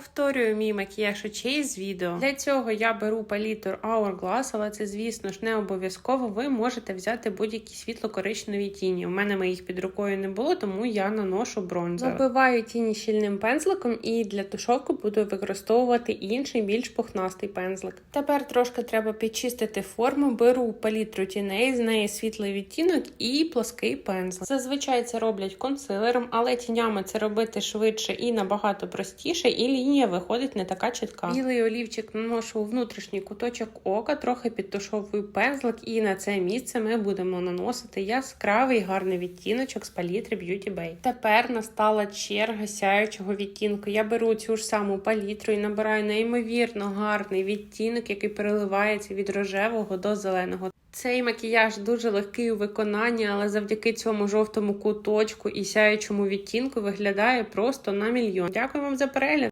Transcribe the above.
повторюю мій макіяж очей з відео. Для цього я беру палітр Hourglass, але це, звісно ж, не обов'язково. Ви можете взяти будь-які світло-коричневі тіні. У мене моїх під рукою не було, тому я наношу бронзер. Забиваю тіні щільним пензликом і для тушовку буду використовувати інший, більш пухнастий пензлик. Тепер трошки треба підчистити форму. Беру палітру тіней, з неї світлий відтінок і плоский пензлик. Зазвичай це роблять консилером, але тінями це робити швидше і набагато простіше, і лінія виходить не така чітка. Білий олівчик наношу у внутрішній куточок ока, трохи підтушовую пензлик, і на це місце ми будемо наносити яскравий гарний відтіночок з палітри Beauty Bay. Тепер настала черга сяючого відтінку. Я беру цю ж саму палітру і набираю неймовірно гарний відтінок, який переливається від рожевого до зеленого. Цей макіяж дуже легкий у виконанні, але завдяки цьому жовтому куточку і сяючому відтінку виглядає просто на мільйон. Дякую вам за перегляд.